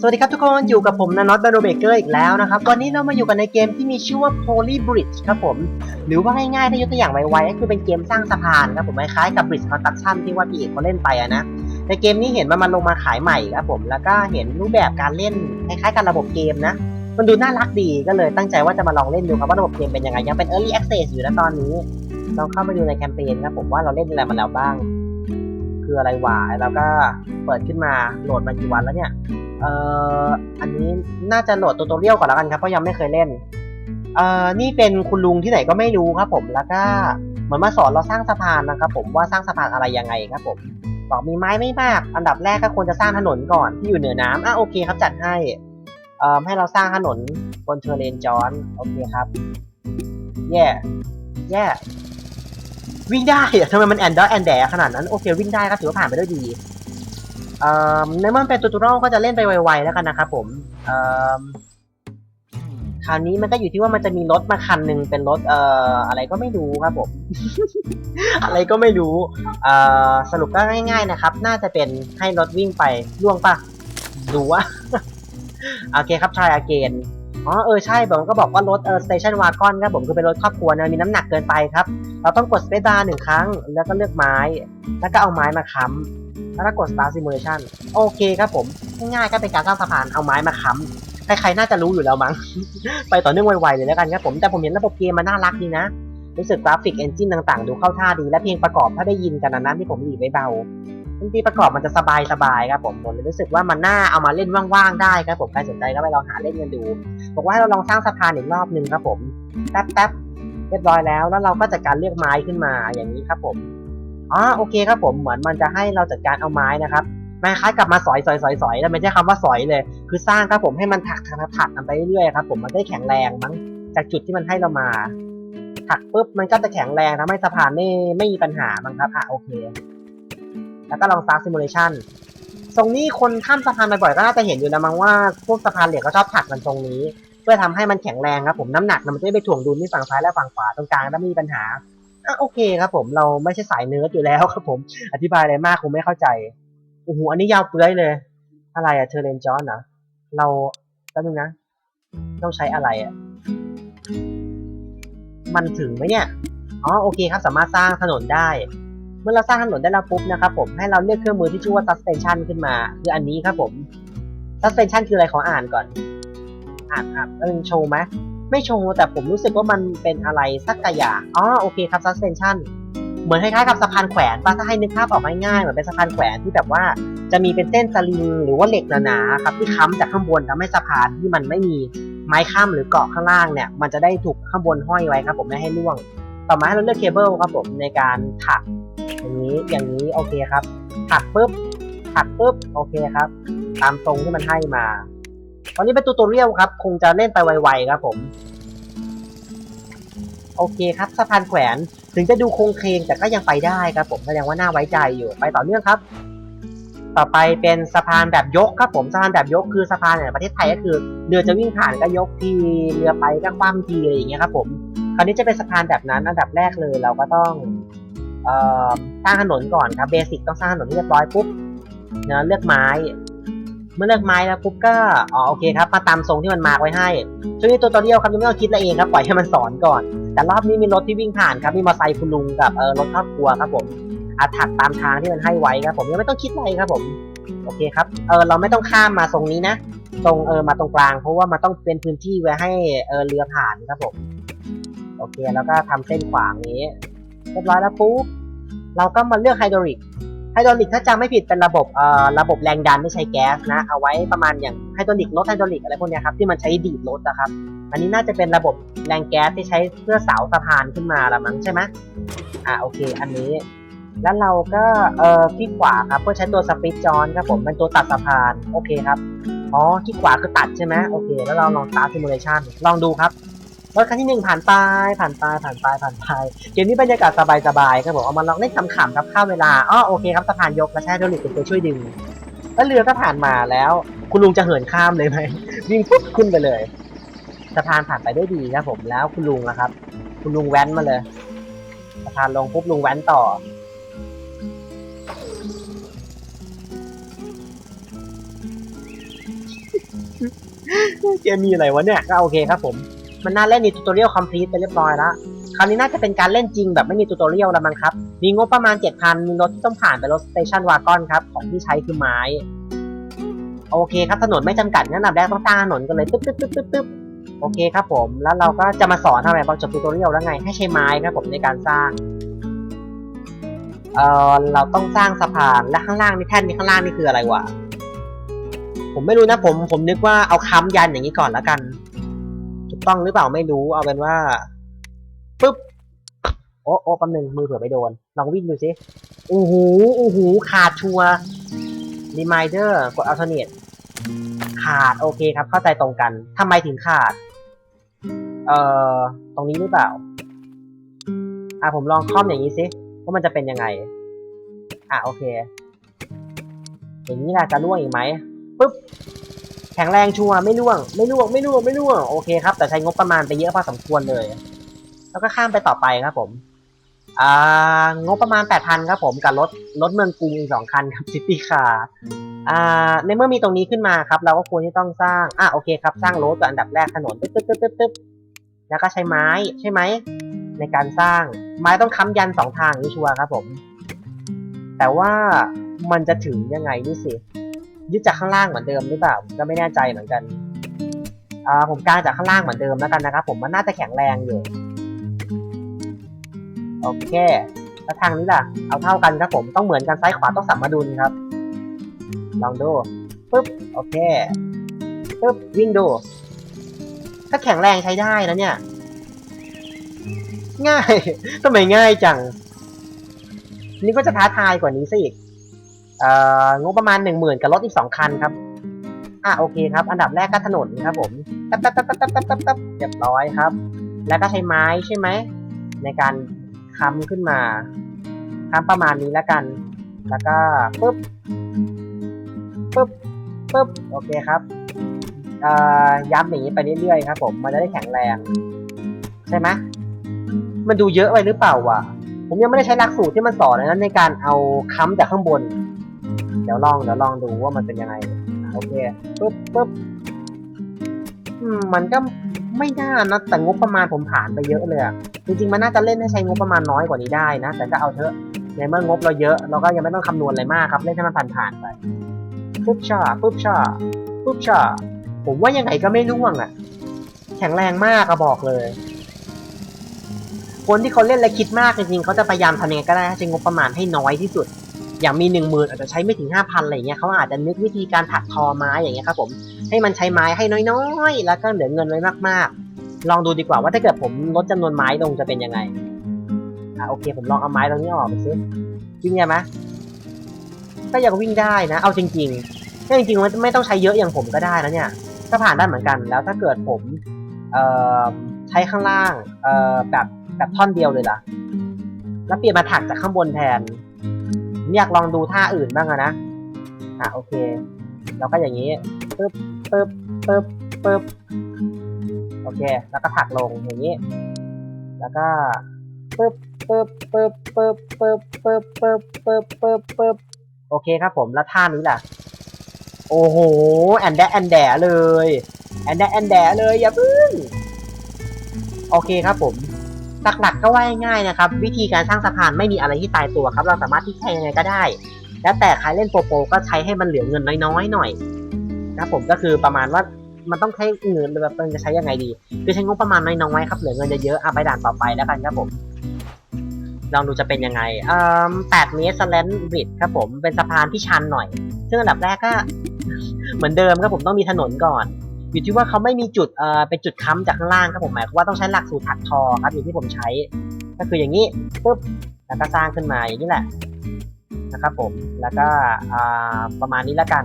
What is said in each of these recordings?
สวัสดีครับทุกคนอยู่กับผมนนอตบาโรเบเกอร์อีกแล้วนะครับ วันนี้เรามาอยู่กันในเกมที่มีชื่อว่า Poly Bridge ครับผม หรือว่าง่ายๆถ้ายกตัวอย่างไวๆก็คือเป็นเกมสร้างสะพานครับผมคล้ายๆกับ Bridge Construction ที่ว่าพี่เอกเขาเล่นไปอะนะในเกมนี้เห็นว่ามันลงมาขายใหม่ครับผมแล้วก็เห็นรูปแบบการเล่นคล้ายๆกับระบบเกมนะ มันดูน่ารักดีก็เลยตั้งใจว่าจะมาลองเล่นดูครับว่าระบบเกมเป็นยังไงยังเป็น Early Access อยู่นะตอนนี้ลองเข้ามาดูในแคมเปญครับผมว่าเราเล่นอะไรมาแล้วบ้าง คืออะไรวะแล้วก็เปิดขึ้นมาโหลดมากี่วันแล้วเนี่ย เอ่ออันนี้น่าจะโหลดตัวตัวเรียวก่อนแล้วกันครับเพราะยังไม่เคยเล่นเอ่อนี่เป็นคุณลุงที่ไหนก็ไม่รู้ครับผมแล้วก็เหมือนมาสอนเราสร้างสะพานนะครับ ผมว่าสร้างสะพานอะไรยังไงครับผมบอกมีไม้ไม่มาก อันดับแรกก็ควรจะสร้างถนนก่อนที่อยู่เหนือน้ำอะโอเคครับจัดให้เอ่อให้เราสร้างถนนบนเทอร์เรนจอนโอเคครับแย่แย่วิ่งได้อะทำไมมันแอนดอร์แอนแดขนาดนั้นโอเควิ่งได้ครับถือว่าผ่านไปด้วยดี ในเมื่อมันเป็นตูตูรอลก็จะเล่นไปไวๆแล้วกันนะครับผมคราวนี้มันก็อยู่ที่ว่ามันจะมีรถมาคันหนึ่งเป็นรถเอ่ออะไรก็ไม่รู้ครับผม อะไรก็ไม่รู้เอ่อสรุปก็ง่าย ๆนะครับ น่าจะเป็นให้รถวิ่งไปล่วงปะดูว่าโอเคครับ try again อ๋อเออใช่ผมก็บอกว่ารถเออ station wagon ครับผมคือเป็นรถครอบครัวนะมีน้ำหนักเกินไปครับ เราต้องกด space bar หนึ่งครั้ง แล้วก็เลือกไม้ แล้วก็เอาไม้มาค้ำ แล้วก็กด Star Simulation โอเคครับผม ง่ายๆก็เป็นการสร้างสะพานเอาไม้มาค้ำใครๆน่าจะรู้อยู่แล้วมั้ง ไปต่อเนื่องไวๆเลยแล้วกันครับผม แต่ผมเห็นระบบเกมมันน่ารักดีนะ รู้สึกกราฟิกเอนจินต่างๆ ดูเข้าท่าดี และเพลงประกอบถ้าได้ยินกันนะนั้นที่ผมหลีไม่เบาดนตรีประกอบมันจะสบายๆครับผมผมเลยรู้สึกว่ามันน่าเอามาเล่นว่างๆได้ครับผมใครสนใจก็ไปลองหาเล่นกันดู บอกว่าให้เราลองสร้างสะพานอีกรอบหนึ่งครับผมแป๊บๆเรียบร้อยแล้ว แล้วเราก็จัดการเลือกไม้ขึ้นมาอย่างนี้ครับผม อ๋อโอเคครับผมเหมือนมันจะให้เราจัดการเอาไม้นะครับมันคล้ายกับมาสอยสอยสอยสอยแล้วไม่ใช่คำว่าสอยเลย คือสร้างครับผมให้มันถักถักถักกันไปเรื่อยๆครับผมมันได้แข็งแรงมั้งจากจุดที่มันให้เรามา ถักปุ๊บมันก็จะแข็งแรงทำให้สะพานไม่ไม่มีปัญหามั้งครับอะโอเค แล้วก็ลอง Start Simulation ตรงนี้คนข้ามสะพานบ่อยๆก็น่าจะเห็นอยู่นะมั้งว่าพวกสะพานเหล็กก็ชอบถักกันตรงนี้ เพื่อทำให้มันแข็งแรงครับผมน้ำหนักมันจะได้ไปถ่วงดุลที่ฝั่งซ้ายและฝั่งขวาตรงกลางแล้วไม่มีปัญหา อะโอเคครับผมเราไม่ใช่สายเนิร์ดอยู่แล้วครับผม อธิบายอะไรมากคงไม่เข้าใจโอ้โหอันนี้ยาวเปื้อยเลย อะไรอะเทอร์เรนจอนนะเราแป๊บนึงนะ ต้องใช้อะไรอะมันถึงไหมเนี่ยอ๋อโอเคครับสามารถสร้างถนนได้ เมื่อเราสร้างถนนได้แล้วปุ๊บนะครับผมให้เราเลือกเครื่องมือที่ชื่อว่า suspension ขึ้นมา คืออันนี้ครับผม suspension คืออะไรขออ่านก่อน อ่านอ่านเออโชว์ไหม ไม่โชว์แต่ผมรู้สึกว่ามันเป็นอะไรสักอย่างอ๋อโอเคครับ suspension เหมือนคล้ายๆกับสะพานแขวนป่ะถ้าให้นึกภาพออกง่ายๆเหมือนเป็นสะพานแขวนที่แบบว่าจะมีเป็นเส้นสลิงหรือว่าเหล็กหนาๆครับที่ค้ำจากข้างบนทำให้สะพานที่มันไม่มีไม้ค้ำหรือเกาะข้างล่างเนี่ย มันจะได้ถูกข้างบนห้อยไว้ครับ ผมไม่ให้ล่วง ต่อมาให้เราเลือกเคเบิลครับผมในการถัก อย่างนี้อย่างนี้โอเคครับ ถักปุ๊บถักปุ๊บโอเคครับ ตามทรงที่มันให้มา ตอนนี้เป็นตูตเรียลครับ คงจะเล่นไปไวๆครับผม โอเคครับสะพานแขวนถึงจะดูคงเคลงแต่ก็ยังไปได้ครับผมแสดงว่าน่าไว้ใจอยู่ไปต่อเนื่องครับ ต่อไปเป็นสะพานแบบยกครับผมสะพานแบบยกคือสะพานในประเทศไทยก็คือเรือจะวิ่งผ่านก็ยกทีเรือไปก็คว่ำทีอะไรอย่างเงี้ยครับผมคราวนี้จะเป็นสะพานแบบนั้นอันดับแรกเลยเราก็ต้องสร้างถนนก่อนครับเบสิกต้องสร้างถนนให้เรียบร้อยปุ๊บเนะเลือกไม้ เมื่อเลือกไม้แล้วปุ๊บก็อ๋อโอเคครับมาตามทรงที่มันมาไว้ให้ช่วงนี้ตัวตัวเดียวครับยังไม่ต้องคิดอะไรเองครับปล่อยให้มันสอนก่อน แต่รอบนี้มีรถที่วิ่งผ่านครับมีมอเตอร์ไซค์คุณลุงกับเออรถครอบครัวครับผมอาถักตามทางที่มันให้ไว้ครับผมยังไม่ต้องคิดอะไรครับผมโอเคครับเออเราไม่ต้องข้ามมาตรงนี้นะตรงเออมาตรงกลาง เพราะว่ามันต้องเป็นพื้นที่ไว้ให้เออเรือผ่านครับผมโอเคแล้วก็ทำเส้นขวางนี้เรียบร้อยแล้วปุ๊บเราก็มาเลือกไฮดรอลิก ไฮดรอลิกถ้าจำไม่ผิดเป็นระบบเอ่อระบบแรงดันที่ใช้แก๊สนะเอาไว้ประมาณอย่างไฮดรอลิกรถไฮดรอลิกอะไรพวกเนี้ยครับที่มันใช้ดีดรถนะครับ อันนี้น่าจะเป็นระบบแรงแก๊สที่ใช้เพื่อเสาสะพานขึ้นมาละมั้งใช่ไหมอ่าโอเคอันนี้ แล้วเราก็เอ่อที่ขวาครับเพื่อใช้ตัวสปิตจอนครับผมเป็นตัวตัดสะพานโอเคครับอ๋อที่ขวาคือตัดใช่ไหมโอเค แล้วเราลอง start simulation ลองดูครับ รถคันที่หนึ่งผ่านไปผ่านไปผ่านไปผ่านไปเกมนี้บรรยากาศสบายๆครับผมเอามาลองเล่นขำๆครับข้ามเวลาอ๋อโอเคครับสะพานยกและใช้ไฮดรอลิกเป็นตัวช่วยดึงแล้วเรือก็ผ่านมาแล้ว คุณลุงจะเหินข้ามเลยไหมวิ่งปุ๊บขึ้นไปเลยสะพานผ่านไปได้ดีครับผมแล้วคุณลุงนะครับ คุณลุงแว้นมาเลยสะพานลงปุ๊บลุงแว้นต่อเกมมีอะไรวะเนี่ยก็โอเคครับผม มันน่าเล่นในทูตอเรียลคอมพลีทไปเรียบร้อยแล้วคราวนี้น่าจะเป็นการเล่นจริงแบบไม่มีทูตอเรียลแล้วมั้งครับ มีงบประมาณ 7,000 มีรถที่ต้องผ่านไปรถสเตชันวากอนครับ ของที่ใช้คือไม้ โอเคครับถนนไม่จำกัดงั้นอันดับแรกต้องสร้างถนนกันเลยตึ๊บตึ๊บตึ๊บตึ๊บตึ๊บโอเคครับผม แล้วเราก็จะมาสอนทำไมบางจบทูตอเรียลแล้วไง ให้ใช้ไม้ครับผมในการสร้างเอ่อเราต้องสร้างสะพานและข้างล่างนี่แท่นนี่ข้างล่างนี่คืออะไรวะผมไม่รู้นะผมผมนึกว่าเอาค้ำยันอย่างนี้ก่อนแล้วกัน ต้องหรือเปล่าไม่รู้ เอาเป็นว่าปึ๊บโอ้โอ้แป๊บนึงมือเผื่อไปโดน ลองวิ่งดูสิโอ้โหโอ้โหขาดชัวรีมายเดอร์กดอัลเทอร์เนทขาดโอเคครับ เข้าใจตรงกันทำไมถึงขาด เอ่อ ตรงนี้หรือเปล่า อะผมลองคล่อมอย่างนี้สิว่ามันจะเป็นยังไง อะโอเค อย่างนี้ล่ะจะล่วงอีกไหมปึ๊บ ข็งแรงชัวร์ไม่ล่วง ไม่ล่วงไม่ล่วงไม่ล่วงโอเคครับ แต่ใช้งบประมาณไปเยอะพอสมควรเลย แล้วก็ข้ามไปต่อไปครับผมอ่างบประมาณ8,000ครับผมกับรถรถเมืองกรุงอีกสองคันครับซิตี้คาร์อ่าในเมื่อมีตรงนี้ขึ้นมาครับ เราก็ควรที่ต้องสร้างอะโอเคครับ สร้างรถก่อนอันดับแรกถนนตึ๊บตึ๊บตึ๊บตึ๊บตึ๊บแล้วก็ใช้ไม้ใช่ไหมในการสร้างไม้ต้องค้ำยันสองทางนี่ชัวร์ครับผม แต่ว่ามันจะถึงยังไงนี่สิ ยึดจากข้างล่างเหมือนเดิมหรือเปล่าผมก็ไม่แน่ใจเหมือนกันอ่าผมกางจากข้างล่างเหมือนเดิมแล้วกันนะครับ ผมมันน่าจะแข็งแรงอยู่โอเคแล้วทางนี้ล่ะ เอาเท่ากันครับผมต้องเหมือนกันซ้ายขวาต้องสัมมาดุลครับ ลองดูปึ๊บโอเคปึ๊บวิ่งดูถ้าแข็งแรงใช้ได้นะเนี่ย ง่ายทำไมง่ายจัง นี่ก็จะท้าทายกว่านี้ซะอีก เอ่องบประมาณหนึ่งหมื่นกับรถอีกสองคันครับ อะโอเคครับ อันดับแรกก็ถนนครับผมตับตับตับตับตับตับตับตับเรียบร้อยครับ แล้วก็ใช้ไม้ใช่ไหม ในการค้ำขึ้นมาค้ำประมาณนี้แล้วกัน แล้วก็ปึ๊บปึ๊บปึ๊บโอเคครับอ่อย้ำอย่างนี้ไปเรื่อยๆครับ ผมมันจะได้แข็งแรง ใช่ไหมมันดูเยอะไปหรือเปล่าวะผมยังไม่ได้ใช้หลักสูตรที่มันสอนนะในการเอาค้ำจากข้างบน ดี๋ยวลองเดี๋ยวลองดูว่ามันเป็นยังไงโอเคปึ๊บปึ๊บมันก็ไม่น่านะแต่งบประมาณผมผ่านไปเยอะเลยจริงๆมันน่าจะเล่นให้ใช้งบประมาณน้อยกว่านี้ได้นะ แต่ก็เอาเถอะในเมื่องบเราเยอะเราก็ยังไม่ต้องคำนวณอะไรมากครับ เล่นให้มันผ่านๆไปปึ๊บชาปึ๊บชาปึ๊บชาผมว่ายังไงก็ไม่ร่วงอะแข็งแรงมากอะบอกเลย คนที่เขาเล่นและคิดมากจริงๆเขาจะพยายามทำยังไงก็ได้ให้ใช้งบประมาณให้น้อยที่สุด อย่างมีหนึ่งหมื่นอาจจะใช้ไม่ถึงห้าพันอะไรเงี้ยเขาอาจจะนึกวิธีการถักทอไม้อย่างเงี้ยครับผมให้มันใช้ไม้ให้น้อยๆ แล้วก็เหลือเงินไว้มากๆ ลองดูดีกว่าว่าถ้าเกิดผมลดจำนวนไม้ลงจะเป็นยังไงอะโอเค ผมลองเอาไม้ตรงนี้ออกไปซิวิ่งได้ไหมก็ยังวิ่งได้นะ เอาจริงๆถ้าจริงๆมันไม่ต้องใช้เยอะอย่างผมก็ได้นะเนี่ยก็ผ่านได้เหมือนกันแล้วถ้าเกิดผมเอ่อใช้ข้างล่างเอ่อแบบแบบท่อนเดียวเลยล่ะ แล้วเปลี่ยนมาถักจากข้างบนแทน ผมอยากลองดูท่าอื่นบ้างอะนะ อะโอเคแล้วก็อย่างนี้ปึ๊บปึ๊บปึ๊บปึ๊บโอเค แล้วก็ถักลงอย่างนี้ แล้วก็ปึ๊บปึ๊บปึ๊บปึ๊บปึ๊บปึ๊บปึ๊บปึ๊บปึ๊บปึ๊บโอเคครับผมแล้วท่านี้ล่ะ โอ้โหแอนแดแอนแดเลยแอนแดแอนแดเลยอย่าพึ่งโอเคครับผม หลักๆก็ว่าง่ายๆนะครับ วิธีการสร้างสะพานไม่มีอะไรที่ตายตัวครับ เราสามารถที่ใช้ยังไงก็ได้ แล้วแต่ใครเล่นโปโปก็ใช้ให้มันเหลือเงินน้อยๆหน่อยนะผมก็คือประมาณว่ามันต้องใช้เงินแบบเออจะใช้ยังไงดี คือใช้งบประมาณน้อยๆครับเหลือเงินเยอะๆอะไปด่านต่อไปแล้วกันครับผมลองดูจะเป็นยังไงเอ่อ8เมตรสแลนบริดครับผมเป็นสะพานที่ชันหน่อย ซึ่งอันดับแรกก็ เหมือนเดิมครับผมต้องมีถนนก่อน อยู่ที่ว่าเขาไม่มีจุดเอ่อเป็นจุดค้ำจากข้างล่างครับผมหมายความว่าต้องใช้หลักสูตรถักทอครับอย่างที่ผมใช้ ก็คืออย่างนี้ปุ๊บแล้วก็สร้างขึ้นมาอย่างนี้แหละนะครับผมแล้วก็ประมาณนี้แล้วกัน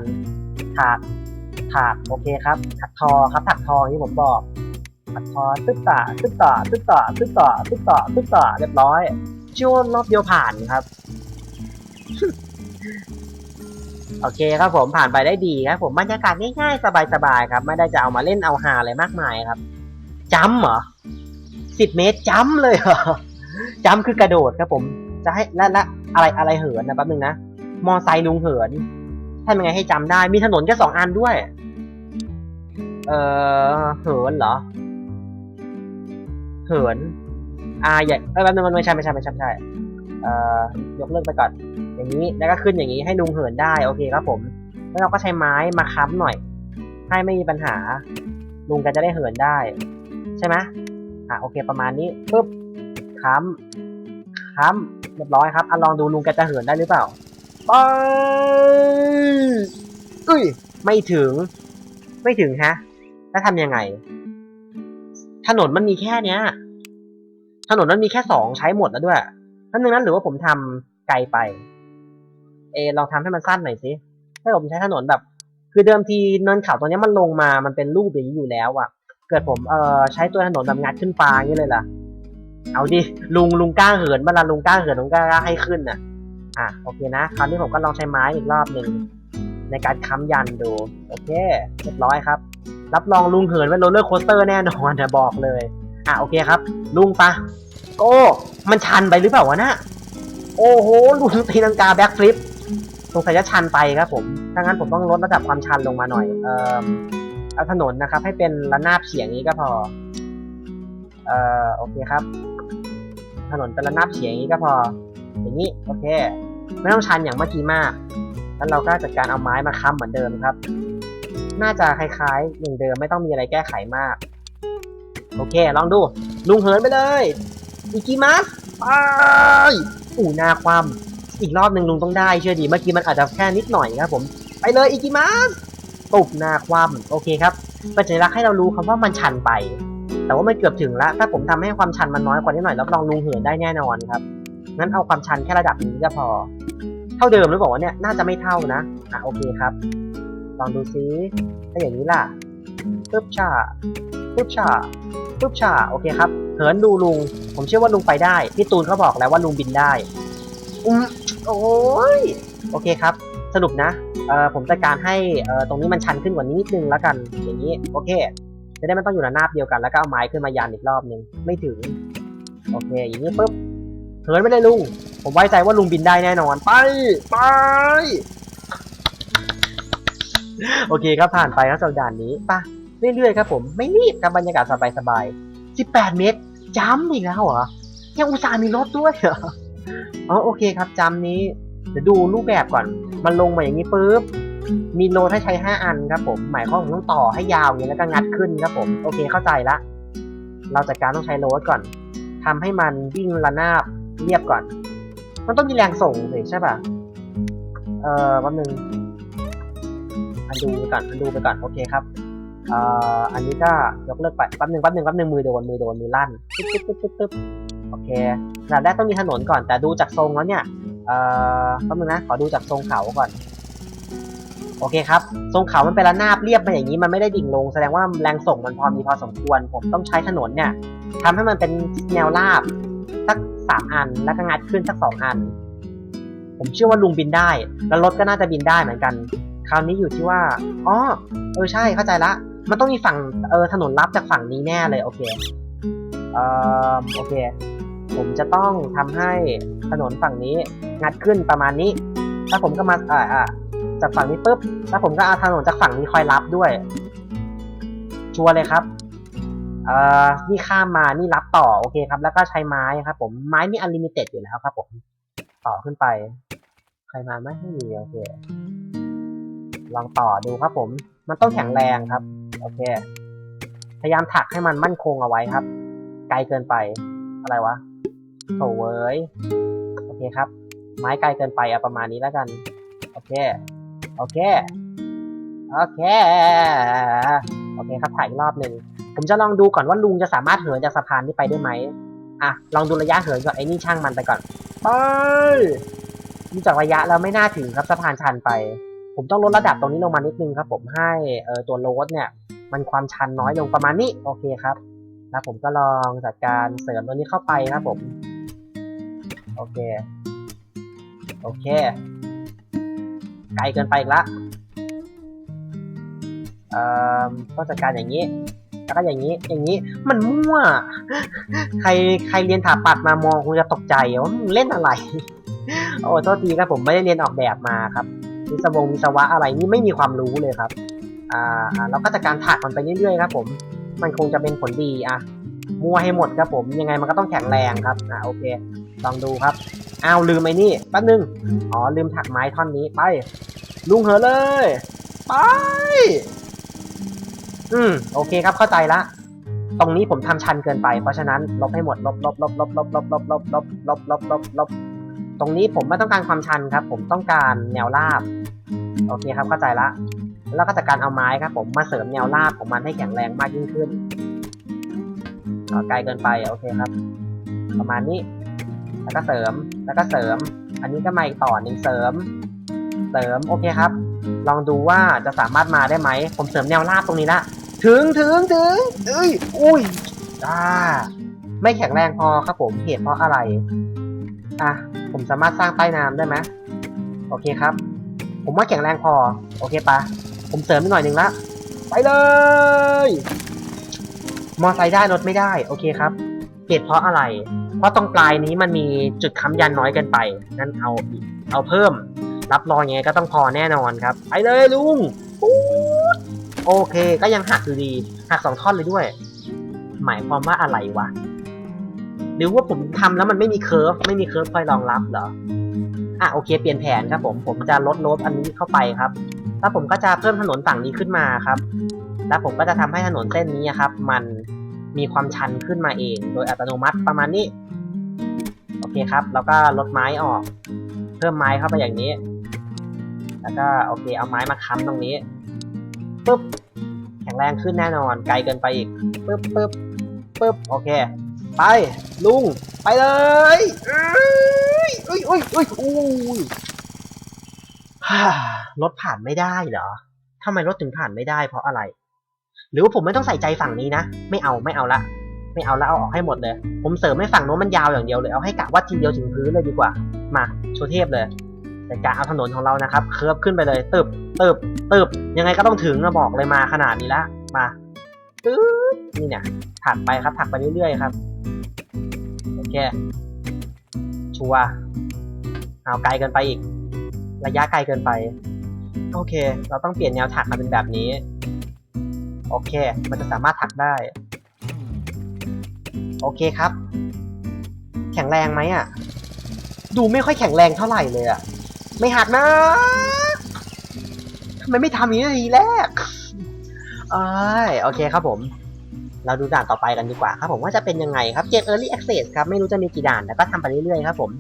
ถักถักโอเคครับถักทอครับถักทอที่ผมบอกถักทอตึ๊บต่อตึ๊บต่อตึ๊บต่อตึ๊บต่อตึ๊บต่อตึ๊บต่อเรียบร้อยช่วงรอบเดียวผ่านครับ โอเคครับผมผ่านไปได้ดีครับผมบรรยากาศง่ายๆสบายๆครับ ไม่ได้จะเอามาเล่นเอาฮาอะไรมากมายครับจัมป์เหรอสิบเมตรจัมป์เลยเหรอจัมป์คือกระโดดครับผมจะให้และและอะไรอะไรเหินนะแป๊บนึงนะมอไซค์ลุงเหินทำยังไงให้จำได้ มีถนนแค่สองอันด้วย เออเหินเหรอ เหิน อ่า อย่าเออแป๊บนึงมันไม่ใช่ไม่ใช่ไม่ใช่ไม่ใช่ เอ่อ ยกเลิกไปก่อน อย่างนี้ แล้วก็ขึ้นอย่างนี้ให้ลุงเหินได้โอเคครับผม แล้วเราก็ใช้ไม้มาค้ำหน่อย ให้ไม่มีปัญหา ลุงก็จะได้เหินได้ ใช่ไหมอะโอเคประมาณนี้ปุ๊บค้ำค้ำเรียบร้อยครับอะลองดูลุงแกจะเหินได้หรือเปล่าไปเอ้ย ไม่ถึง ไม่ถึงฮะ แล้วทำยังไง ถนนมันมีแค่เนี้ย ถนนมันมีแค่สองใช้หมดแล้วด้วยนั่นนึงนั้นหรือว่าผมทำไกลไป เออลองทำให้มันสั้นหน่อยสิถ้าผมใช้ถนนแบบ คือเดิมทีเนินเขาตรงนี้มันลงมามันเป็นรูปอย่างนี้อยู่แล้วอะเกิดผมเอ่อใช้ตัวถนนแบบงัดขึ้นฟ้าอย่างนี้เลยล่ะ เอาดิลุงลุงกล้าเหินเวลาลุงกล้าเหินลุงกล้าให้ขึ้นน่ะ อะโอเคนะคราวนี้ผมก็ลองใช้ไม้อีกรอบหนึ่งในการค้ำยันดูโอเคเรียบร้อยครับ รับรองลุงเหินเป็นโรลเลอร์โคสเตอร์แน่นอนนะบอกเลย อะโอเคครับ ลุงปะโอ้มันชันไปหรือเปล่าวะนะโอ้โหลุงตีลังกาแบ็กฟลิป สงสัยจะชันไปครับผมถ้างั้นผมต้องลดระดับความชันลงมาหน่อย เอ่อเอาถนนนะครับ ให้เป็นระนาบเฉียงนี้ก็พอ เอ่อโอเคครับ ถนนเป็นระนาบเฉียงนี้ก็พอ อย่างนี้โอเค ไม่ต้องชันอย่างเมื่อกี้มาก แล้วเราก็จัดการเอาไม้มาค้ำเหมือนเดิมครับ น่าจะคล้ายๆอย่างเดิมไม่ต้องมีอะไรแก้ไขมาก โอเค ลองดู ลุงเหินไปเลยอิกิมัสไปอู่หน้าความ อีกรอบหนึ่งลุงต้องได้เชื่อดี เมื่อกี้มันอาจจะแค่นิดหน่อยครับผม ไปเลยอิกิมัสตุบหน้าความโอเคครับเป็นสัญลักษณ์ให้เรารู้ครับว่ามันชันไป แต่ว่ามันเกือบถึงแล้ว ถ้าผมทำให้ความชันมันน้อยกว่านี้หน่อยรับรองลุงเหินได้แน่นอนครับ งั้นเอาความชันแค่ระดับนี้ก็พอ เท่าเดิมหรือเปล่าเนี่ย น่าจะไม่เท่านะ อะโอเคครับ ลองดูซิถ้าอย่างนี้ล่ะปึ๊บชาปึ๊บชาปึ๊บชาโอเคครับ เหินดูลุง ผมเชื่อว่าลุงไปได้ พี่ตูนเขาบอกแล้วว่าลุงบินได้ อืม โอ้ยโอเคครับ สรุปนะเอ่อผมจัดการให้เอ่อตรงนี้มันชันขึ้นกว่านี้นิดนึงแล้วกันอย่างนี้โอเค จะได้ไม่ต้องอยู่ระนาบเดียวกัน แล้วก็เอาไม้ขึ้นมายันอีกรอบนึงไม่ถึง โอเค อย่างนี้ปุ๊บเหินไม่ได้ลุง ผมไว้ใจว่าลุงบินได้แน่นอน ไปไปโอเคครับผ่านไปครับสัปดาห์นี้ไปะเรื่อยๆครับผมไม่รีบครับบรรยากาศสบายๆ18 เมตรจ้ำอีกแล้วเหรอยังอุตส่าห์มีรถด้วยเหรอ อ๋อโอเคครับจำนี้ เดี๋ยวดูรูปแบบก่อน มันลงมาอย่างนี้ปุ๊บ มีโลให้ใช้ 5 อันครับผม หมายความว่าผมต้องต่อให้ยาวอย่างนี้แล้วก็งัดขึ้นครับผม โอเคเข้าใจละ เราจัดการต้องใช้โลดก่อนทำให้มันวิ่งระนาบเรียบก่อน มันต้องมีแรงส่งเลยใช่ป่ะ เอ่อแป๊บนึง อันดูไปก่อน อันดูไปก่อน โอเคครับเอ่ออันนี้ก็ยกเลิกไปแป๊บนึงแป๊บนึงแป๊บนึงมือโดนมือโดนมือลั่นตึ๊บตึ๊บตึ๊บตึ๊บตึ๊บ โอเคอันดับแรกต้องมีถนนก่อน แต่ดูจากทรงแล้วเนี่ย เอ่อแป๊บนึงนะ ขอดูจากทรงเขาก่อน โอเคครับ ทรงเขามันเป็นระนาบเรียบมาอย่างนี้ มันไม่ได้ดิ่งลง แสดงว่าแรงส่งมันพอมีพอสมควร ผมต้องใช้ถนนเนี่ยทำให้มันเป็นแนวราบสักสามอัน แล้วก็งัดขึ้นสักสองอัน ผมเชื่อว่าลุงบินได้ แล้วรถก็น่าจะบินได้เหมือนกัน คราวนี้อยู่ที่ว่า อ๋อ เออใช่ เข้าใจละ มันต้องมีฝั่ง เออ ถนนรับจากฝั่งนี้แน่เลย โอเค เอ่อ โอเค ผมจะต้องทำให้ถนนฝั่งนี้งัดขึ้นประมาณนี้ แล้วผมก็มาอ่าอ่าจากฝั่งนี้ปุ๊บ แล้วผมก็เอาถนนจากฝั่งนี้คอยรับด้วย ชัวร์เลยครับเอ่อนี่ข้ามมานี่รับต่อโอเคครับ แล้วก็ใช้ไม้ครับ ผมไม้นี่อันลิมิเต็ดอยู่แล้วครับ ผม ต่อขึ้นไป ใครมาไหมไม่มีโอเค ลองต่อดูครับ ผม มันต้องแข็งแรงครับ โอเค พยายามถักให้มันมั่นคงเอาไว้ครับ ไกลเกินไปอะไรวะ โถเว้ยโอเคครับ ไม้ไกลเกินไปเอาประมาณนี้แล้วกัน โอเค โอเค โอเค โอเคครับถ่ายอีกรอบหนึ่ง ผมจะลองดูก่อนว่าลุงจะสามารถเหินจากสะพานนี้ไปได้ไหมอะ ลองดูระยะเหินก่อนไอ้นี่ช่างมันไปก่อน ไปดูจากระยะแล้วไม่น่าถึงครับสะพานชันไป ผมต้องลดระดับตรงนี้ลงมานิดนึงครับ ผมให้เออตัวโรดเนี่ย มันความชันน้อยลงประมาณนี้ โอเคครับ แล้วผมก็ลองจัดการเสริมตัวนี้เข้าไปครับผม โอเค โอเค ไกลเกินไปอีกละเอ่อต้องจัดการอย่างนี้ แล้วก็อย่างนี้ อย่างนี้ มันมั่ว ใคร ใครเรียนถาปัดมามองคงจะตกใจว่ามึงเล่นอะไร โอ้โทษทีครับผมไม่ได้เรียนออกแบบมาครับวิศวงวิศวะอะไรนี่ไม่มีความรู้เลยครับ อ่า เราก็จัดการถักมันไปเรื่อยๆครับ ผม มันคงจะเป็นผลดีอะ มัวให้หมดครับผมยังไงมันก็ต้องแข็งแรงครับอ่าโอเคลองดูครับอ้าวลืมไอ้นี่แป๊บนึงอ๋อลืมถักไม้ท่อนนี้ไป ลุงเหอเลย ไปอืมโอเคครับเข้าใจละตรงนี้ผมทำชันเกินไป เพราะฉะนั้นลบให้หมดลบลบลบลบลบลบลบลบลบลบลบลบลบตรงนี้ผมไม่ต้องการความชันครับ ผมต้องการแนวราบ โอเคครับเข้าใจละ แล้วก็จัดการเอาไม้ครับ ผมมาเสริมแนวราบของมันให้แข็งแรงมากยิ่งขึ้น ไกลเกินไปโอเคครับ ประมาณนี้ แล้วก็เสริมแล้วก็เสริม อันนี้ก็มาอีกต่อหนึ่งเสริม เสริมโอเคครับ ลองดูว่าจะสามารถมาได้ไหม ผมเสริมแนวราบตรงนี้ละถึงถึงถึงเอ้ยอุ้ยอ่าไม่แข็งแรงพอครับผมเหตุเพราะอะไรอะผมสามารถสร้างใต้น้ำได้ไหมโอเคครับ ผมว่าแข็งแรงพอ โอเคปะผมเสริมอีกหน่อยหนึ่งละ ไปเลย มอไซค์ได้รถไม่ได้ โอเคครับ เหตุเพราะอะไร เพราะตรงปลายนี้มันมีจุดค้ำยันน้อยเกินไป งั้นเอาเอาเพิ่ม รับรองยังไงก็ต้องพอแน่นอนครับ ไปเลยลุง โอเค ก็ยังหักอยู่ดี หักสองท่อนเลยด้วย หมายความว่าอะไรวะ หรือว่าผมทำแล้วมันไม่มีเคิร์ฟ ไม่มีเคิร์ฟคอยรองรับเหรอ อะโอเค เปลี่ยนแผนครับผม ผมจะลดโลดอันนี้เข้าไปครับ แล้วผมก็จะเพิ่มถนนฝั่งนี้ขึ้นมาครับ แล้วผมก็จะทำให้ถนนเส้นนี้ครับ มันมีความชันขึ้นมาเอง โดยอัตโนมัติประมาณนี้ โอเคครับ แล้วก็ลดไม้ออก เพิ่มไม้เข้าไปอย่างนี้ แล้วก็โอเค เอาไม้มาค้ำตรงนี้ปึ๊บแข็งแรงขึ้นแน่นอน ไกลเกินไปอีกปึ๊บปึ๊บปึ๊บโอเค ไปลุง ไปเลยเอ้ยเอ้ยเอ้ยเอ้ยอุ้ยฮ่ารถผ่านไม่ได้เหรอทำไมรถถึงผ่านไม่ได้เพราะอะไร หรือว่าผมไม่ต้องใส่ใจฝั่งนี้นะ ไม่เอาไม่เอาละ ไม่เอาละเอาออกให้หมดเลย ผมเสริมให้ฝั่งโน้นมันยาวอย่างเดียวเลย เอาให้กะว่าทีเดียวถึงพื้นเลยดีกว่า มาโชว์เทพเลยแต่การเอาถนนของเรานะครับ เคิร์ฟขึ้นไปเลยตึบตึบตึบยังไงก็ต้องถึงนะบอกเลยมาขนาดนี้ละ มาตึ๊บนี่เนี่ยถักไปครับถักไปเรื่อยๆครับ โอเค ชัวเอาไกลเกินไปอีก ระยะไกลเกินไป โอเค เราต้องเปลี่ยนแนวถักมาเป็นแบบนี้ โอเค มันจะสามารถถักได้ โอเคครับ แข็งแรงไหมอะ ดูไม่ค่อยแข็งแรงเท่าไหร่เลยอะ ไม่หักนะทำไมไม่ทำอย่างนี้ทีแรกเอ้ยโอเคครับผม เราดูด่านต่อไปกันดีกว่าครับผมว่าจะเป็นยังไงครับ เกม Early Access ครับ ไม่รู้จะมีกี่ด่านแต่ก็ทำไปเรื่อยๆครับผม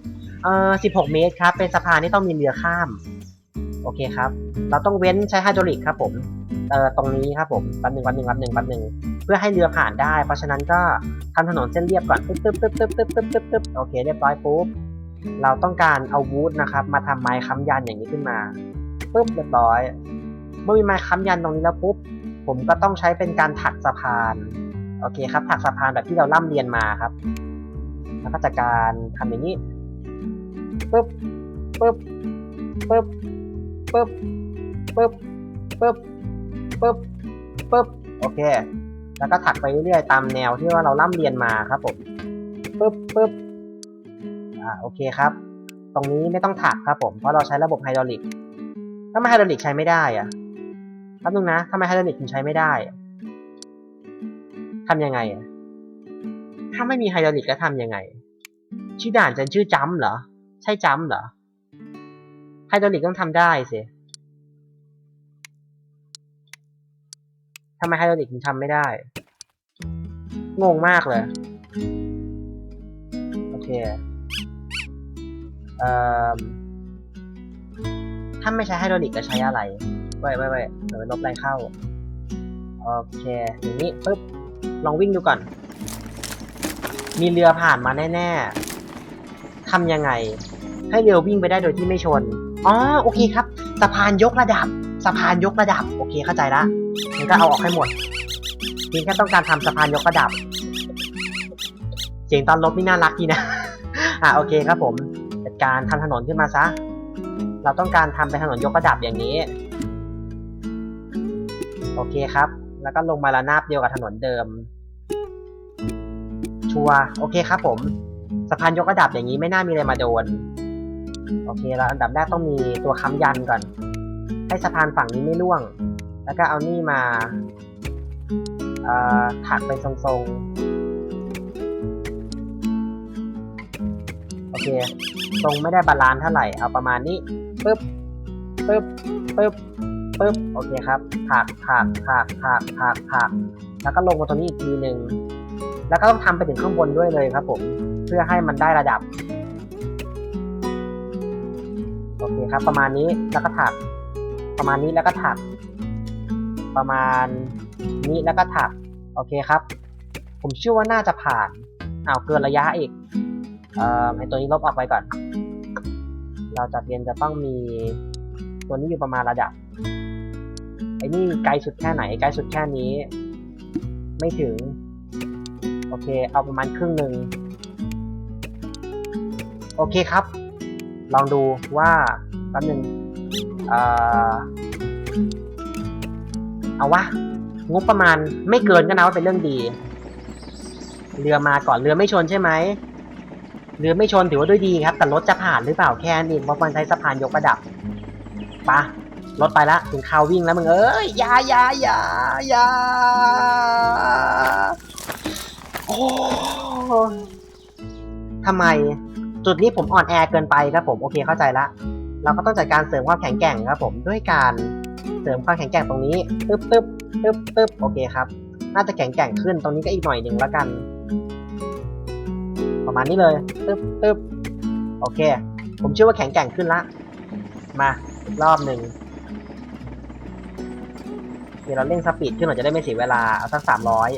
เอ่อ 16 เมตรครับ เป็นสะพานที่ต้องมีเรือข้าม โอเคครับ เราต้องเว้นใช้ไฮดรอลิกครับผม เอ่อตรงนี้ครับผมแป๊บหนึ่งแป๊บหนึ่งแป๊บหนึ่งแป๊บหนึ่งเพื่อให้เรือผ่านได้ เพราะฉะนั้นก็ทำถนนเส้นเรียบก่อนตึ๊บตึ๊บตึ๊บตึ๊บตึ๊บตึ๊บตึ๊บตึ๊บโอเคเรียบร้อยปุ๊บเราต้องการเอาวูดนะครับมาทำไม้ค้ำยันอย่างนี้ขึ้นมาปุ๊บเรียบร้อย เมื่อมีไม้ค้ำยันตรงนี้แล้วปุ๊บผมก็ต้องใช้เป็นการถักสะพานโอเคครับถักสะพานแบบที่เราล่ำเรียนมาครับ แล้วก็จัดการทำอย่างนี้ปุ๊บปุ๊บปุ๊บปุ๊บปุ๊บปุ๊บ ปุ๊บปุ๊บโอเค แล้วก็ถักไปเรื่อยๆตามแนวที่ว่าเราล่ำเรียนมาครับผมปุ๊บปุ๊บอ่าโอเคครับ ตรงนี้ไม่ต้องถักครับผมเพราะเราใช้ระบบไฮดรอลิกถ้าไมไฮดรอลิกใช้ไม่ได้อะแป๊บนึงนะทำไมไฮดรอลิกถึงใช้ไม่ได้ทำยังไงอะถ้าไม่มีไฮดรอลิกแล้วทำยังไง ชื่อด่านจะชื่อจัมเหรอ ใช่จัมเหรอไฮดรอลิกต้องทำได้สิ ทำไมไฮดรอลิกถึงทำไม่ได้ งงมากเลย โอเคเอ่อถ้าไม่ใช้ไฮดรอลิกจะใช้อะไรไว้ไว้ไว้เดี๋ยวลบไรเข้า โอเค อย่างนี้ปึ๊บ ลองวิ่งดูก่อน มีเรือผ่านมาแน่ๆ ทำยังไง ให้เรือวิ่งไปได้โดยที่ไม่ชน อ๋อ โอเคครับ สะพานยกระดับ สะพานยกระดับ โอเคเข้าใจละงั้นก็เอาออกให้หมดเพียงแค่ต้องการทำสะพานยกระดับ เสียงตอนลบนี่น่ารักดีนะ อะโอเคครับผมจัดการทำถนนขึ้นมาซะ เราต้องการทำเป็นถนนยกระดับอย่างนี้ โอเคครับ แล้วก็ลงมาระนาบเดียวกับถนนเดิม ชัวโอเคครับผมสะพานยกระดับอย่างนี้ไม่น่ามีอะไรมาโดน โอเคแล้วอันดับแรกต้องมีตัวค้ำยันก่อน ให้สะพานฝั่งนี้ไม่ร่วง แล้วก็เอานี่มาถักเป็นทรงๆ โอเค ทรงไม่ได้บาลานซ์เท่าไหร่ เอาประมาณนี้ ปึ๊บ ปึ๊บ ปึ๊บ ปึ๊บ โอเคครับ ถัก ถัก ถัก ถัก ถัก ถัก แล้วก็ลงมาตรงนี้อีกทีหนึ่ง แล้วก็ต้องทำไปถึงข้างบนด้วยเลยครับผม เพื่อให้มันได้ระดับ โอเคครับ ประมาณนี้ แล้วก็ถัก ประมาณนี้แล้วก็ถัก ประมาณนี้แล้วก็ถัก โอเคครับ ผมเชื่อว่าน่าจะผ่านอ้าวเกินระยะอีก เอ่อไอตัวนี้ลบออกไปก่อน เราจะเรียนจะต้องมีตัวนี้อยู่ประมาณระดับ ไอ้นี่ไกลสุดแค่ไหน ไกลสุดแค่นี้ ไม่ถึง โอเค เอาประมาณครึ่งหนึ่ง โอเคครับ ลองดูว่าแป๊บหนึง เออเอาวะงบประมาณไม่เกินก็นะว่าเป็นเรื่องดี เรือมาก่อนเรือไม่ชนใช่ไหมเรือไม่ชนถือว่าด้วยดีครับ แต่รถจะผ่านหรือเปล่าแค่นี้เพราะมันใช้สะพานยกระดับปะรถไปละถึงคราววิ่งแล้วมึงเอ้ยยายายายาโอ้ทำไม จุดนี้ผมอ่อนแอเกินไปครับผม โอเคเข้าใจละ เราก็ต้องจัดการเสริมความแข็งแกร่งครับผมด้วยการเสริมความแข็งแกร่งตรงนี้ปึ๊บปึ๊บปึ๊บปึ๊บโอเคครับ น่าจะแข็งแกร่งขึ้นตรงนี้ก็อีกหน่อยหนึ่งแล้วกัน ประมาณนี้เลยปึ๊บปึ๊บโอเค ผมเชื่อว่าแข็งแกร่งขึ้นละ มารอบหนึ่งเดี๋ยวเราเร่งสปีดขึ้นหน่อยจะได้ไม่เสียเวลาเอาสักสามร้อย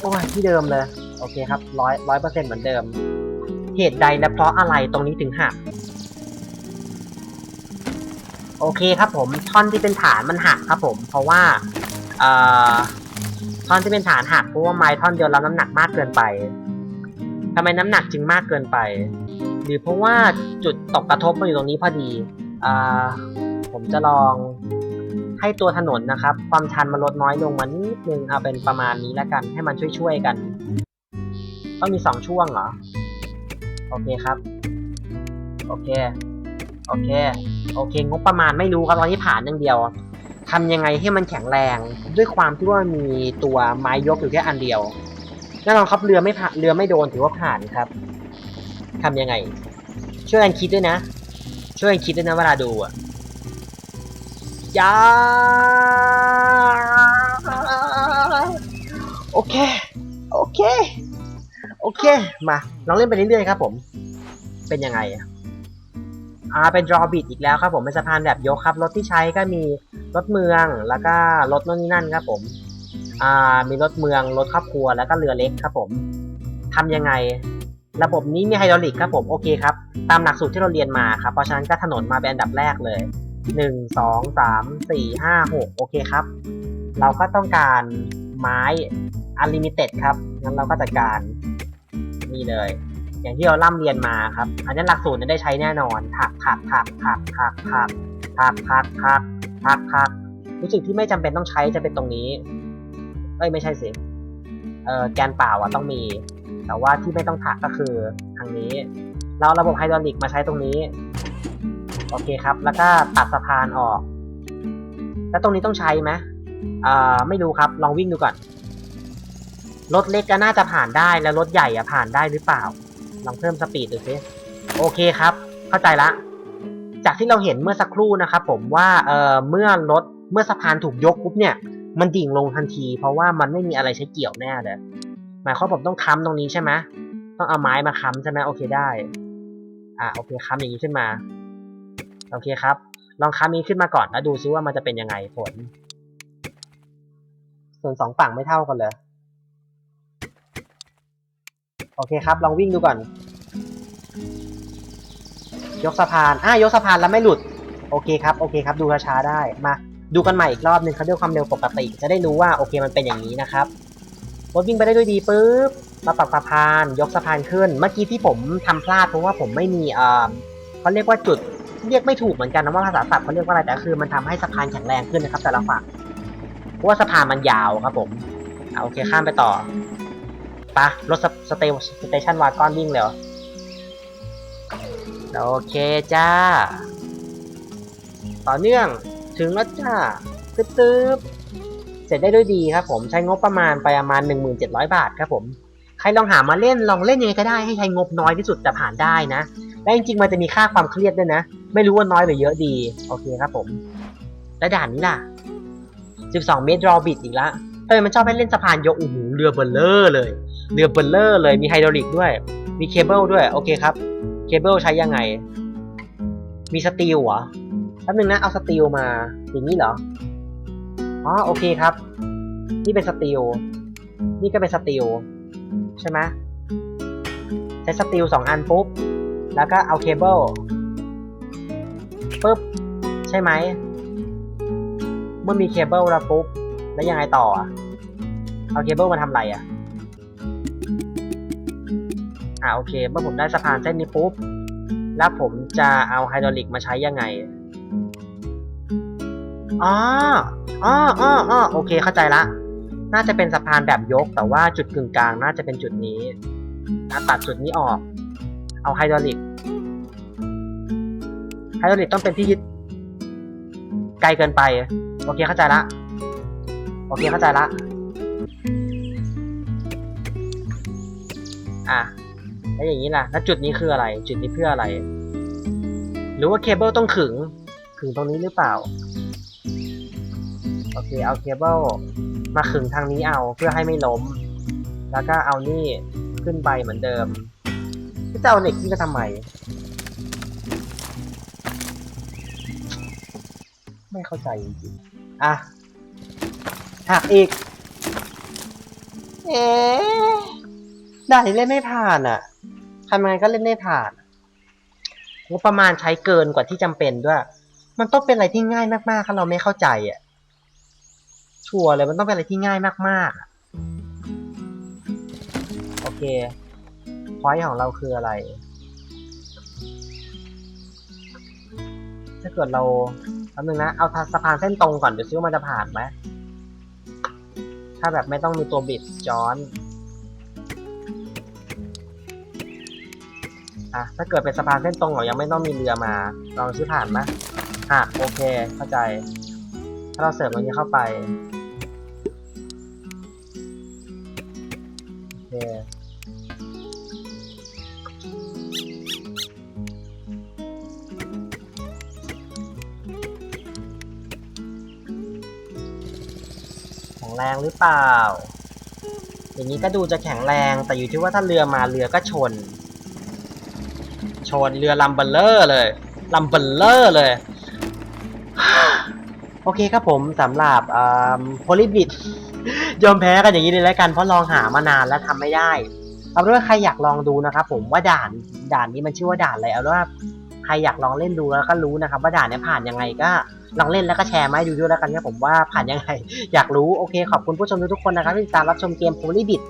โอ้ยที่เดิมเลย โอเคครับร้อยร้อยเปอร์เซ็นต์เหมือนเดิม เหตุใดและเพราะอะไรตรงนี้ถึงหัก โอเคครับผมท่อนที่เป็นฐานมันหักครับผม เพราะว่าเอ่อท่อนที่เป็นฐานหักเพราะว่าไม้ท่อนเดียวรับน้ำหนักมากเกินไปทำไมน้ำหนักจึงมากเกินไป หรือเพราะว่าจุดตกกระทบมาอยู่ตรงนี้พอดีอ่าผมจะลองให้ตัวถนนนะครับ ความชันมันลดน้อยลงมานิดนึงเอาเป็นประมาณนี้แล้วกัน ให้มันช่วยๆกัน ต้องมีสองช่วงเหรอ โอเคครับ โอเค โอเค โอเค งบประมาณไม่รู้ครับตอนนี้ผ่านอย่างเดียวทำยังไงให้มันแข็งแรง ด้วยความที่ว่ามีตัวไม้ยกอยู่แค่อันเดียวแน่นอนครับเรือไม่ผ่านเรือไม่โดนถือว่าผ่านครับทำยังไง ช่วยกันคิดด้วยนะ ช่วยกันคิดด้วยนะเวลาดูอะยาโอเค โอเค โอเค มาลองเล่นไปเรื่อยๆครับผม เป็นยังไงอะ อ่าเป็น draw bit อีกแล้วครับผมเป็นสะพานแบบยกครับ รถที่ใช้ก็มีรถเมืองแล้วก็รถโน่นนี่นั่นครับผมอ่ามีรถเมืองรถครอบครัวแล้วก็เรือเล็กครับผมทำยังไง ระบบนี้มีไฮดรอลิกครับผมโอเคครับ ตามหลักสูตรที่เราเรียนมาครับเพราะฉะนั้นก็ถนนมาเป็นอันดับแรกเลยหนึ่งสองสามสี่ห้าหกโอเคครับ เราก็ต้องการไม้ unlimited ครับงั้นเราก็จัดการนี่เลย อย่างที่เราล่ำเรียนมาครับ อันนี้นหลักสูตรนี่ยได้ใช้แน่นอนถักถักถักถักถักถักถักถักถักถักถักรู้สึกที่ไม่จำเป็นต้องใช้จะเป็นตรงนี้เอ้ยไม่ใช่สิเอ่อแกนเปล่าอะต้องมี แต่ว่าที่ไม่ต้องถักก็คือทางนี้ เราระบบไฮดรอลิกมาใช้ตรงนี้ โอเคครับ แล้วก็ตัดสะพานออก แล้วตรงนี้ต้องใช้ไหมเอ่าไม่รู้ครับลองวิ่งดูก่อนรถเล็กก็น่าจะผ่านได้แล้วรถใหญ่อะผ่านได้หรือเปล่า ลองเพิ่มสปีดดูซิโอเคครับ เข้าใจละ จากที่เราเห็นเมื่อสักครู่นะครับผมว่าเอ่อเมื่อรถเมื่อสะพานถูกยกปุ๊บเนี่ย มันดิ่งลงทันที เพราะว่ามันไม่มีอะไรใช้เกี่ยวแน่เลยหมายความผมต้องค้ำตรงนี้ใช่ไหมต้องเอาไม้มาค้ำใช่ไหมโอเคได้ อ่าโอเคค้ำอย่างนี้ขึ้นมา โอเคครับ ลองค้ำนี้ขึ้นมาก่อนแล้วดูซิว่ามันจะเป็นยังไงผลส่วนสองฝั่งไม่เท่ากันเลย โอเคครับ ลองวิ่งดูก่อน ยกสะพานอะยกสะพานแล้วไม่หลุด โอเคครับ โอเคครับ ดูช้าๆได้ มา ดูกันใหม่อีกรอบหนึ่งครับด้วยความเร็วปกติ จะได้รู้ว่าโอเคมันเป็นอย่างนี้นะครับรถวิ่งไปได้ด้วยดีปุ๊บ มาปักสะพาน ยกสะพานขึ้น เมื่อกี้ที่ผมทำพลาดเพราะว่าผมไม่มีเอ่อเขาเรียกว่าจุด เรียกไม่ถูกเหมือนกันนะว่าภาษาศัพท์เขาเรียกว่าอะไรแต่คือมันทำให้สะพานแข็งแรงขึ้นนะครับ แต่ละฝั่ง เพราะว่าสะพานมันยาวครับผมอะโอเคข้ามไปต่อ ปะรถสเตสเตชันวากอนวิ่งเร็วโอเคจ้า ต่อเนื่องถึงแล้วจ้าตึ๊บบเสร็จได้ด้วยดีครับผมใช้งบประมาณไปประมาณ 1700 บาทครับผมใครลองหามาเล่นลองเล่นยังไงก็ได้ให้ใช้งบน้อยที่สุดแต่ผ่านได้นะ และจริงๆมันจะมีค่าความเครียดด้วยนะ ไม่รู้ว่าน้อยหรือเยอะดี โอเคครับผม และด่านนี้ล่ะ 12 เมตรรอบิดอีกละทำไมมันชอบให้เล่นสะพานยกโอ้โหเรือเบลเลอร์เลย เรือเบลเลอร์เลยมีไฮดรอลิกด้วย มีเคเบิลด้วย โอเคครับ เคเบิลใช้ยังไง มีสตีลเหรอแป๊บนึงนะ เอาสตีลมาอย่างนี้เหรอ อ๋อ โอเคครับ นี่เป็นสตีล นี่ก็เป็นสตีล ใช่ไหมใช้สตีลสองอันปุ๊บ แล้วก็เอาเคเบิลปุ๊บ ใช่ไหม เมื่อมีเคเบิลแล้วปุ๊บ แล้วยังไงต่อ เอาเคเบิลมาทำอะไรอะ อ่าโอเค เมื่อผมได้สะพานเส้นนี้ปุ๊บ แล้วผมจะเอาไฮดรอลิกมาใช้ยังไงอ๋ออ๋ออ๋ออ๋อโอเคเข้าใจละ น่าจะเป็นสะพานแบบยก แต่ว่าจุดกึ่งกลางน่าจะเป็นจุดนี้อะตัดจุดนี้ออก เอาไฮดรอลิก ไฮดรอลิกต้องเป็นที่ยึดไกลเกินไป โอเคเข้าใจละ โอเคเข้าใจละ อะ แล้วอย่างนี้ล่ะ แล้วจุดนี้คืออะไร จุดนี้เพื่ออะไร หรือว่าเคเบิลต้องขึง ขึงตรงนี้หรือเปล่า โอเค เอาเคเบิลมาขึงทางนี้เอาเพื่อให้ไม่ล้ม แล้วก็เอานี่ขึ้นไปเหมือนเดิมจะเอาเหล็กนี่ก็ทำไม ไม่เข้าใจจริงๆ อะหักอีก เอ๊ด่านนี้เล่นไม่ผ่านอะ ทำยังไงก็เล่นไม่ผ่านงบประมาณใช้เกินกว่าที่จำเป็นด้วย มันต้องเป็นอะไรที่ง่ายมากๆถ้าเราไม่เข้าใจอะ ชัวร์เลยมันต้องเป็นอะไรที่ง่ายมากๆอะโอเคพอยต์ของเราคืออะไร ถ้าเกิดเราแป๊บนึงนะ เอาสะพานเส้นตรงก่อนเดี๋ยวซิว่ามันจะผ่านไหม ถ้าแบบไม่ต้องมีตัวบิดจอน อะถ้าเกิดเป็นสะพานเส้นตรงเรายังไม่ต้องมีเรือมา ลองซิผ่านไหมอะโอเค เข้าใจ ถ้าเราเสริมตรงนี้เข้าไปโอเคแข็งแรงหรือเปล่า อย่างนี้ก็ดูจะแข็งแรงแต่อยู่ที่ว่าถ้าเรือมาเรือก็ชน ชนเรือลำเบลเลอร์เลยลำเบลเลอร์เลย โอเคครับผมสำหรับโพลิบิดยอมแพ้กันอย่างนี้เลยแล้วกันเพราะลองหามานานแล้วทำไม่ได้เอาเป็นว่าใครอยากลองดูนะครับผมว่าด่านด่านนี้มันชื่อว่าด่านอะไรเอาเป็นว่าใครอยากลองเล่นดูแล้วก็รู้นะครับ ว่าด่านนี้ผ่านยังไงก็ลองเล่นแล้วก็แชร์มาให้ดูด้วยแล้วกันครับผมว่าผ่านยังไง อยากรู้โอเคขอบคุณผู้ชมทุกคนนะครับที่ติดตามรับชมเกม p o l y b i t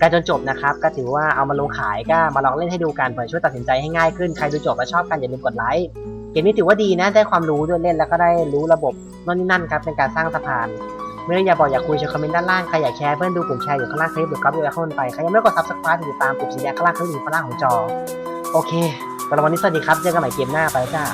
กันจนจบนะครับก็ถือว่าเอามาลงขายก็มาลองเล่นให้ดูกันเผื่อช่วยตัดสินใจให้ง่ายขึ้นใครดูจบแล้วชอบกันอย่าลืมกดไลค์เกมนี้ถือว่าดีนะได้ความรู้ด้วยเล่นแล้วก็ได้รู้ระบบนั่นนี่นั่นครับเป็นการสร้างสะพานเมื่ออยากบอกอยากคุยเชิญคอมเมนต์ด้านล่างใครอยากแชร์เพื่อนดูปุ่มแชร์อยู่ข้างล่างคลิปหรือครับเดี๋ยวเข้าไปใครยังไม่กด subscribe ติดตามปุ่มสีแดงข้างล่างคลิปหรือข้างล่างของจอโอเคสำหรับวันนี้สวัสดีครับเจอกันใหม่เกมหน้าไปจ้า